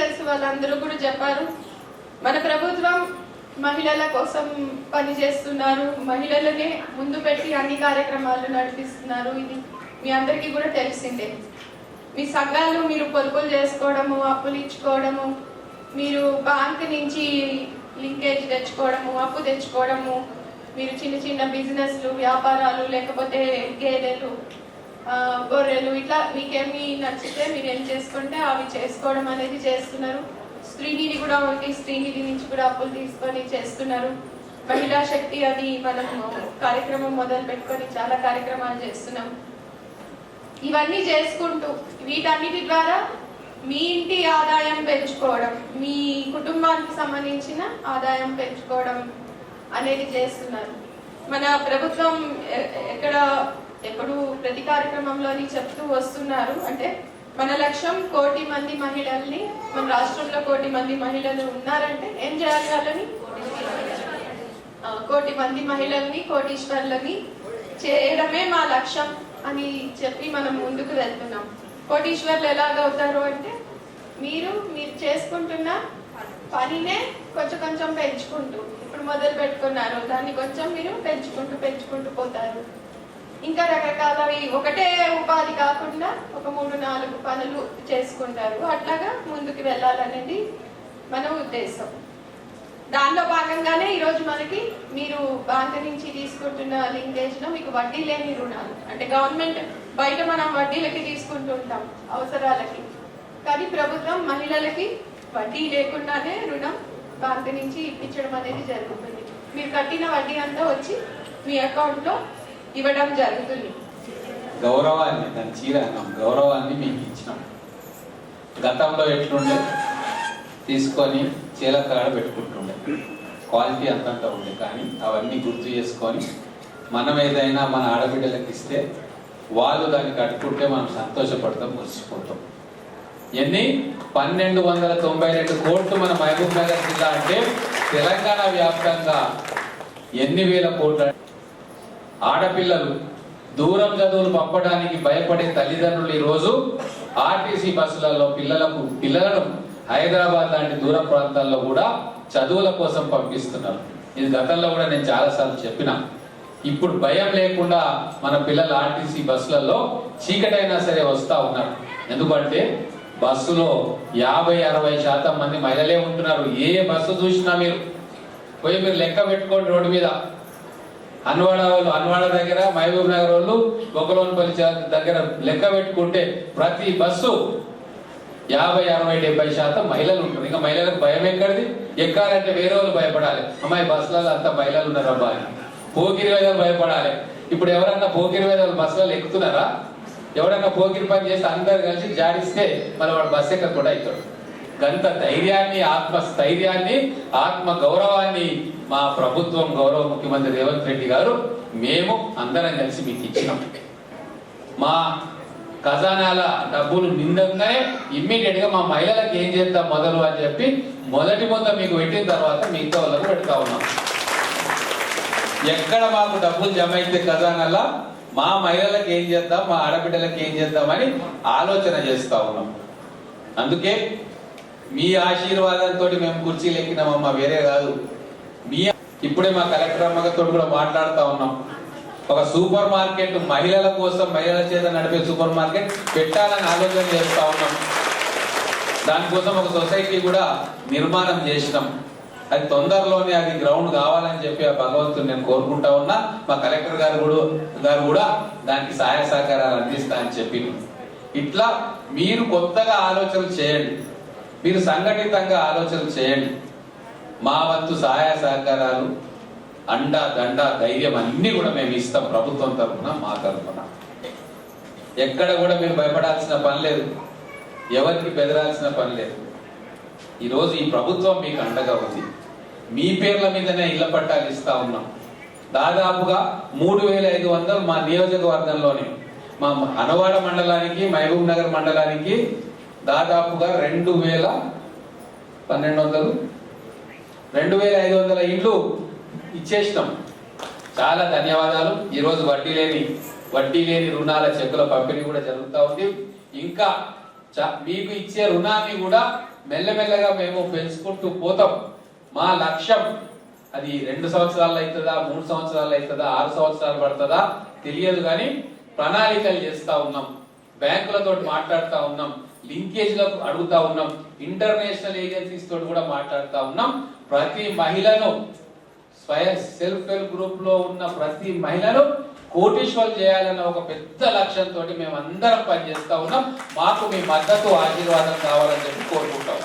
తెలుసు వాళ్ళందరూ కూడా చెప్పారు. మన ప్రభుత్వం మహిళల కోసం పని చేస్తున్నారు మహిళలనే ముందు పెట్టి అన్ని కార్యక్రమాలు నడిపిస్తున్నారు. ఇది మీ అందరికీ కూడా తెలిసిందే. మీ సంఘాలు మీరు పొదుపులు చేసుకోవడము అప్పులు ఇచ్చుకోవడము మీరు బ్యాంక్ నుంచి లింకేజ్ తెచ్చుకోవడము అప్పు తెచ్చుకోవడము మీరు చిన్న చిన్న బిజినెస్లు వ్యాపారాలు లేకపోతే గేదెలు గొర్రెలు ఇట్లా మీకేమి నచ్చితే మీరు ఏం చేసుకుంటే అవి చేసుకోవడం అనేది చేస్తున్నారు. స్త్రీనిధి కూడా ఉంది స్త్రీనిధి నుంచి కూడా అప్పులు తీసుకొని చేస్తున్నారు. మహిళా శక్తి అని మనం కార్యక్రమం మొదలు పెట్టుకొని చాలా కార్యక్రమాలు చేస్తున్నాం. ఇవన్నీ చేసుకుంటూ వీటన్నిటి ద్వారా మీ ఇంటి ఆదాయం పెంచుకోవడం మీ కుటుంబానికి సంబంధించిన ఆదాయం పెంచుకోవడం అనేది చేస్తున్నారు. మన ప్రభుత్వం ఎక్కడ ఎప్పుడు ప్రతి కార్యక్రమంలోని చెప్తూ వస్తున్నారు. అంటే మన లక్ష్యం కోటి మంది మహిళల్ని మన రాష్ట్రంలో కోటి మంది మహిళలు ఉన్నారంటే ఏం చేయాలి వాళ్ళని? కోటి మంది మహిళల్ని కోటీశ్వర్లని చేయడమే మా లక్ష్యం అని చెప్పి మనం ముందుకు వెళ్తున్నాం. కోటీశ్వర్లు ఎలాగవుతారు అంటే మీరు మీరు చేసుకుంటున్న పనినే కొంచెం కొంచెం పెంచుకుంటూ ఇప్పుడు మొదలు పెట్టుకున్నారు. దాన్ని కొంచెం మీరు పెంచుకుంటూ పెంచుకుంటూ పోతారు. ఇంకా రకరకాలవి ఒకటే ఉపాధి కాకుండా ఒక మూడు నాలుగు పనులు చేసుకుంటారు. అట్లాగా ముందుకు వెళ్ళాలనేది మన ఉద్దేశం. దానిలో భాగంగానే ఈరోజు మనకి మీరు బ్యాంక్ నుంచి తీసుకుంటున్న లింకేజ్లో మీకు వడ్డీ లేని రుణాలు. అంటే గవర్నమెంట్ బయట మనం వడ్డీలకి తీసుకుంటుంటాం అవసరాలకి. కానీ ప్రభుత్వం మహిళలకి వడ్డీ లేకుండానే రుణం బ్యాంక్ నుంచి ఇప్పించడం అనేది జరుగుతుంది. మీరు కట్టిన వడ్డీ అంతా వచ్చి మీ అకౌంట్లో ఇవ్వడం జరుగుతుంది. గౌరవాన్ని దాని చీర అన్నాం. గౌరవాన్ని మీకు ఇచ్చినాం. గతంలో ఎట్లుండే? తీసుకొని చీల కాడ పెట్టుకుంటుండే. క్వాలిటీ అంతంత ఉండే. కానీ అవన్నీ గుర్తు చేసుకొని మనం ఏదైనా మన ఆడబిడ్డలకు ఇస్తే వాళ్ళు దాన్ని కట్టుకుంటే మనం సంతోషపడతాం మురిసిపోతాం. ఎన్ని? పన్నెండు వందల తొంభై రెండు కోట్లు మన మహబూబ్ నగర్ జిల్లా అంటే తెలంగాణ వ్యాప్తంగా ఎన్ని వేల కోట్లు ఆడపిల్లలు దూరం చదువులు పంపడానికి భయపడే తల్లిదండ్రులు ఈ రోజు ఆర్టీసీ బస్సులలో పిల్లలకు పిల్లలను హైదరాబాద్ లాంటి దూర ప్రాంతాల్లో కూడా చదువుల కోసం పంపిస్తున్నారు. ఇది గతంలో కూడా నేను చాలాసార్లు చెప్పిన. ఇప్పుడు భయం లేకుండా మన పిల్లలు ఆర్టీసీ బస్సులలో చీకటైనా సరే వస్తూ ఉన్నారు. ఎందుకంటే బస్సులో యాభై అరవై శాతం మంది మహిళలే ఉంటున్నారు. ఏ బస్సు చూసినా మీరు? పోయి మీరు లెక్క పెట్టుకోండి రోడ్డు మీద. అన్వాడ వాళ్ళు అన్వాడ దగ్గర మహబూబ్ నగర్ వాళ్ళు గొక్కలోనిపల్లి దగ్గర లెక్క పెట్టుకుంటే ప్రతి బస్సు యాభై అరవై డెబ్బై శాతం మహిళలు ఉంటారు. ఇంకా మహిళలకు భయం ఎక్కడిది? ఎక్కాలంటే వేరే వాళ్ళు భయపడాలి. అమ్మాయి బస్సులలో అంతా మహిళలు ఉన్నారు అబ్బా. అని పోకిరి వేదాలు భయపడాలి. ఇప్పుడు ఎవరన్నా పోకిరి వేదాలు బస్సులలో ఎక్కుతున్నారా? ఎవరన్నా పోకిరి పని చేసి అందరు కలిసి జాడిస్తే మన వాడు బస్సు ఎక్కకుండా అవుతాడు గంత ధైర్యాన్ని ఆత్మ స్థైర్యాన్ని ఆత్మ గౌరవాన్ని మా ప్రభుత్వం గౌరవ ముఖ్యమంత్రి రేవంత్ రెడ్డి గారు మేము అందరం కలిసి మీకు ఇచ్చినాం. మా ఖజానాల డబ్బులు నిందంగానే ఇమ్మీడియట్గా మా మహిళలకు ఏం చేద్దాం మొదలు అని చెప్పి మొదటి మొత్తం మీకు పెట్టిన తర్వాత మిగతా వాళ్ళకు పెడతా ఉన్నాం. ఎక్కడ మాకు డబ్బులు జమ అయితే ఖజానాలా మా మహిళలకు ఏం చేద్దాం మా ఆడబిడ్డలకు ఏం చేద్దామని ఆలోచన చేస్తా ఉన్నాం. అందుకే మీ ఆశీర్వాదంతో మేము కుర్చీలు ఎక్కినామమ్మా వేరే కాదు. మీ ఇప్పుడే మా కలెక్టర్ అమ్మగారితో కూడా మాట్లాడుతా ఉన్నాం. ఒక సూపర్ మార్కెట్ మహిళల కోసం మహిళల చేత నడిపే సూపర్ మార్కెట్ పెట్టాలని ఆలోచన చేస్తా ఉన్నాం. దానికోసం ఒక సొసైటీ కూడా నిర్మాణం చేసినాం. అది తొందరలోనే అది గ్రౌండ్ కావాలని చెప్పి ఆ భగవంతుని నేను కోరుకుంటా ఉన్నా. మా కలెక్టర్ గారు కూడా గారు కూడా దానికి సహాయ సహకారాలు అందిస్తా అని చెప్పి ఇట్లా మీరు కొత్తగా ఆలోచనలు చేయండి. మీరు సంఘటితంగా ఆలోచనలు చేయండి. మా వంతు సహాయ సహకారాలు అండ దండ ధైర్యం అన్ని కూడా మేము ఇస్తాం ప్రభుత్వం తరఫున మా తరఫున. ఎక్కడ కూడా మీరు భయపడాల్సిన పని లేదు. ఎవరికి బెదరాల్సిన పని లేదు. ఈరోజు ఈ ప్రభుత్వం మీకు అండగా ఉంది. మీ పేర్ల మీదనే ఇళ్ళ పట్టాలు ఇస్తా ఉన్నాం. దాదాపుగా మూడు వేల ఐదు వందలు మా నియోజకవర్గంలోనే మా అనవాడ మండలానికి మహబూబ్ నగర్ మండలానికి దాదాపుగా రెండు వేల పన్నెండు వందలు రెండు వేల ఐదు వందల ఇండ్లు ఇచ్చేసినాం. చాలా ధన్యవాదాలు. ఈరోజు వడ్డీ లేని వడ్డీ లేని రుణాల చెక్కుల పంపిణీ కూడా జరుగుతూ ఉంది. ఇంకా చ- మీకు ఇచ్చే రుణాన్ని కూడా మెల్లమెల్లగా మేము పెంచుకుంటూ పోతాం. మా లక్ష్యం అది రెండు సంవత్సరాలు అవుతుందా మూడు సంవత్సరాలు అవుతుందా ఆరు సంవత్సరాలు పడుతుందా తెలియదు కానీ ప్రణాళికలు చేస్తా ఉన్నాం. బ్యాంకులతో మాట్లాడుతూ ఉన్నాం. లింకేజ్లకు అడుగుతా ఉన్నాం. ఇంటర్నేషనల్ ఏజెన్సీస్ తోటి కూడా మాట్లాడుతా ఉన్నాం. ప్రతి మహిళను స్వయం సెల్ఫ్ హెల్ప్ గ్రూప్లో ఉన్న ప్రతి మహిళను కోటీశ్వరం చేయాలన్న ఒక పెద్ద లక్ష్యంతో మేము అందరం పనిచేస్తా ఉన్నాం. మాకు మీ మద్దతు ఆశీర్వాదం కావాలని చెప్పి కోరుకుంటాం